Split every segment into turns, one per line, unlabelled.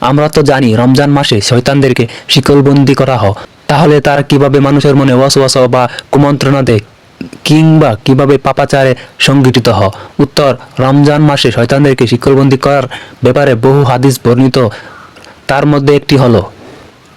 আমরা তো জানি রমজান মাসে শৈতানদেরকে শিকলবন্দি করা হয়। তাহলে তারা কীভাবে মানুষের মনে ওয়াসওয়াস বা কুমন্ত্রণা দেয়? কিংবা কীভাবে পাপাচারে সংগঠিত হ উত্তর, রমজান মাসে শৈতানদেরকে শিকলবন্দি করার ব্যাপারে বহু হাদিস বর্ণিত। তার মধ্যে একটি হলো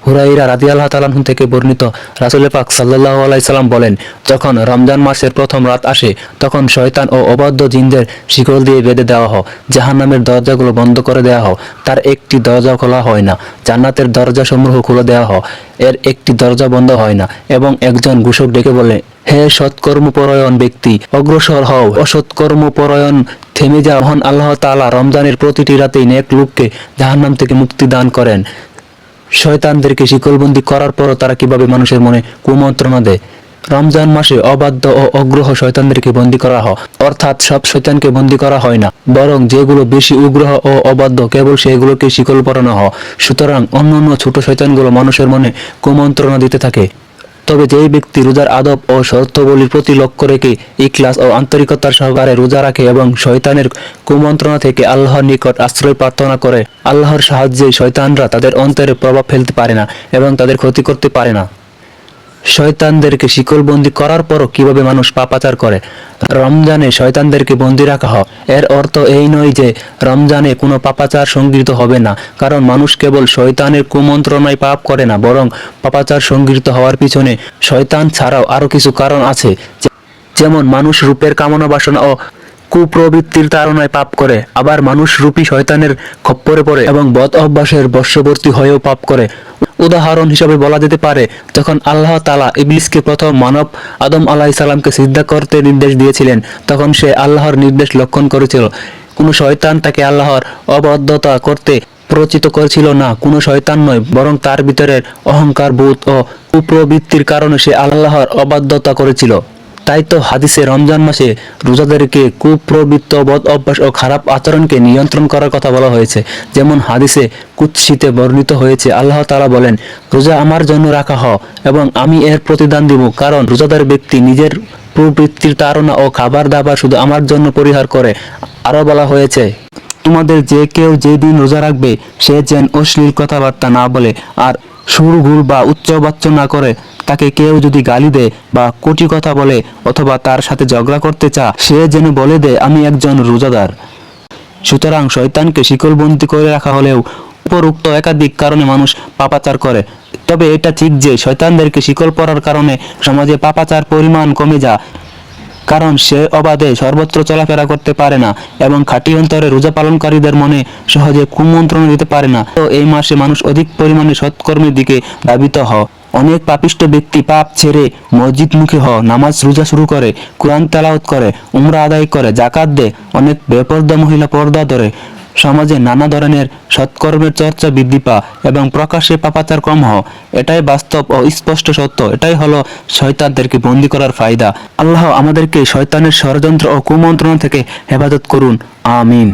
হুরাইরা রাদি আল্লাহ তালাহ থেকে বর্ণিত। রাসুল পাক সাল্লাহ আলাইসাল্লাম বলেন, যখন রমজান মাসের প্রথম রাত আসে, তখন শয়তান ও অবাধ্য জিনদের শিকল দিয়ে বেঁধে দেওয়া হয়, জাহান্নামের দরজাগুলো বন্ধ করে দেওয়া হয়। তার একটি দরজা খোলা হয় না, জান্নাতের দরজা সমূহ খুলে দেওয়া হয়। এর একটি দরজা বন্ধ হয় না এবং একজন ঘোষক ডেকে বলে, হে সৎকর্মপরায়ণ ব্যক্তি, অগ্রসর হও। অসৎকর্মপরায়ণ থেমে যাও। হন আল্লাহ তাআলা রমজানের প্রতিটি রাতেই নেক লোককে জাহান্নাম থেকে মুক্তি দান করেন। শয়তানদেরকে শিকলবন্দি করার পরও তারা কীভাবে মানুষের মনে কুমন্ত্রণা দেয়? রমজান মাসে অবাধ্য ও অগ্রহ শয়তানদেরকে বন্দী করা হয়। অর্থাৎ সব শয়তানকে বন্দী করা হয় না। বরং যেগুলো বেশি উগ্রহ ও অবাধ্য, কেবল সেগুলোকে শিকল পরানো হয়। সুতরাং অন্য অন্য ছোট শয়তানগুলো মানুষের মনে কুমন্ত্রণা দিতে থাকে। তবে যেই ব্যক্তি রোজার আদব ও শর্তবলীর প্রতি লক্ষ্য রেখে ইকলাস ও আন্তরিকতার সহকারে রোজা রাখে এবং শয়তানের কুমন্ত্রণা থেকে আল্লাহর নিকট আশ্রয় প্রার্থনা করে, আল্লাহর সাহায্যে শয়তানরা তাদের অন্তরে প্রভাব ফেলতে পারে না এবং তাদের ক্ষতি করতে পারে না। শয়তানদেরকে শিকলবন্দি করার পরও কীভাবে মানুষ পাপাচার করে? রমজানে শয়তানদেরকে বন্দি রাখা হয়। এর অর্থ এই নয় যে রমজানে কোনো পাপাচার সংগৃহীত হবে না। কারণ মানুষ কেবল শয়তানের কুমন্ত্রণায় পাপ করে না, বরং পাপাচার সংগৃহীত হওয়ার পিছনে শয়তান ছাড়াও আরও কিছু কারণ আছে। যেমন মানুষ রূপের কামনা বাসনা ও কুপ্রবৃত্তির তাড়নায় পাপ করে, আবার মানুষ রূপী শয়তানের খপ্পরে পড়ে এবং বদ অভ্যাসের বর্ষবর্তী হয়েও পাপ করে। উদাহরণ হিসাবে বলা যেতে পারে, যখন আল্লাহ তালা ইবলিসকে প্রথম মানব আদম আলাহ সালামকে সিদ্ধা করতে নির্দেশ দিয়েছিলেন, তখন সে আল্লাহর নির্দেশ লক্ষণ করেছিল। কোনো শয়তান তাকে আল্লাহর অবদ্ধতা করতে প্রচিত করেছিল না, কোনো শয়তান নয়, বরং তার ভিতরের অহংকার বোধ ও কুপ্রবৃত্তির কারণে সে আল্লাহর অবাধ্যতা করেছিল। তাই তো হাদিসে রমজান মাসে রোজাদারকে কুপ্রবৃত্ত বদ অভ্যাস ও খারাপ আচরণকে নিয়ন্ত্রণ করার কথা বলা হয়েছে। যেমন হাদিসে কুৎসিতে বর্ণিত হয়েছে, আল্লাহ তাআলা বলেন, রোজা আমার জন্য রাখা হ এবং আমি এর প্রতিদান দিব, কারণ রোজাদার ব্যক্তি নিজের প্রবৃত্তির তাড়না ও খাবার দাবার শুধু আমার জন্য পরিহার করে। আরও বলা হয়েছে, তোমাদের যে কেউ যেদিন রোজা রাখবে, সে যেন অশ্লীল কথাবার্তা না বলে, আর সুরগুল বা উচ্চবাচ্য না করে। তাকে কেউ যদি গালি দেয় বা কোটি কথা বলে অথবা তার সাথে ঝগড়া করতে চা সে যেন বলে দেয়, আমি একজন রোজাদার। সুতরাং শয়তানকে শিকলবন্দি করে রাখা হলেও উপরোক্ত একাধিক কারণে মানুষ পাপাচার করে। তবে এটা ঠিক যে শয়তানদেরকে শিকল পরার কারণে সমাজে পাপাচার পরিমাণ কমে যা কারণ সে অবাধে সর্বত্র চলাফেরা করতে পারে না এবং খাঁটি অন্তরে রোজা পালনকারীদের মনে সহজে কুমন্ত্রণা দিতে পারে না। তো এই মাসে মানুষ অধিক পরিমাণে সৎকর্মের দিকে ধাবিত হ অনেক পাপিষ্ট ব্যক্তি পাপ ছেড়ে মসজিদ মুখী হ নামাজ রোজা শুরু করে, কোরআন তেলাওয়াত করে, উমরা আদায় করে জাকাত দে অনেক বেপর্দা মহিলা পর্দা ধরে। সমাজে নানা ধরনের সৎকর্মের চর্চা বৃদ্ধি পা এবং প্রকাশ্যে পাপাচার কম হ এটাই বাস্তব ও স্পষ্ট সত্য। এটাই হলো শয়তানদেরকে বন্দি করার ফায়দা। আল্লাহ আমাদেরকে শয়তানের ষড়যন্ত্র ও কুমন্ত্রণা থেকে হেফাজত করুন। আমিন।